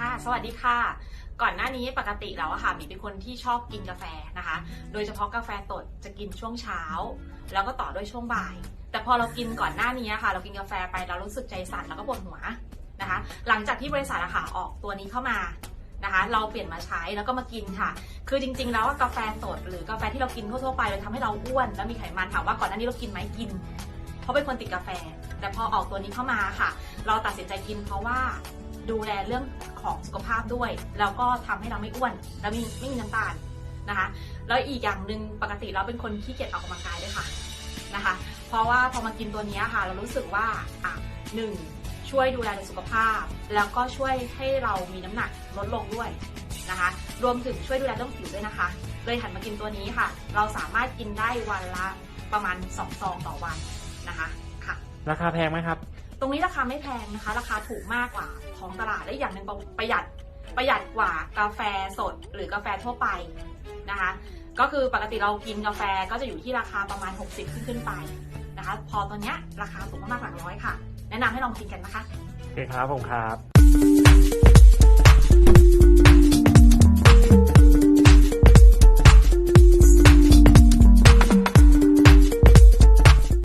ค่ะ สวัสดีค่ะ ก่อนหน้านี้ปกติแล้วอะค่ะมีเป็นคนที่ชอบกินกาแฟนะคะ โดยเฉพาะกาแฟสดจะกินช่วงเช้า แล้วก็ต่อด้วยช่วงบ่าย แต่พอเรากินก่อนหน้านี้ค่ะ เรากินกาแฟไปเรารู้สึกใจสั่นแล้วก็ปวดหัวนะคะ หลังจากที่บริษัทอะค่ะออกตัวนี้เข้ามานะคะ เราเปลี่ยนมาใช้แล้วก็มากินค่ะ คือจริง ๆ แล้วกาแฟสดหรือกาแฟที่เรากินทั่วๆไปมันทำให้เราอ้วน แล้วมีไขมันถามว่าก่อนหน้านี้เรากินไหมกิน เพราะเป็นคนติดกาแฟ แต่พอออกตัวนี้เข้ามาค่ะ เราตัดสินใจกินเพราะว่าดูแลเรื่องของสุขภาพด้วย แล้วก็ทำให้เราไม่อ้วน แล้วมีไม่มีน้ำตาลนะคะ แล้วอีกอย่างหนึ่งปกติเราเป็นคนขี้เกียจออกกำลังกายด้วยค่ะนะคะ เพราะว่าพอมากินตัวนี้ค่ะ เรารู้สึกว่าอะหนึ่งช่วยดูแลสุขภาพ แล้วก็ช่วยให้เรามีน้ำหนักลดลงด้วยนะคะ รวมถึงช่วยดูแลเรื่องผิวด้วยนะคะ เลยหันมากินตัวนี้ค่ะ เราสามารถกินได้วันละประมาณ2ซองต่อวันนะคะ ราคาแพงไหมครับ ตรงนี้ราคาไม่แพงนะคะ ราคาถูกมากกว่าท้องตลาดและอีกอย่างหนึ่งประหยัดประหยัดกว่ากาแฟสดหรือกาแฟทั่วไปนะคะ ก็คือปกติเรากินกาแฟก็จะอยู่ที่ราคาประมาณ 60 ขึ้นขึ้นไปนะคะ พอตัวเนี้ยราคาสูงมากๆหลักร้อยค่ะ แนะนำให้ลองกินกันนะคะโอเคครับผมครับ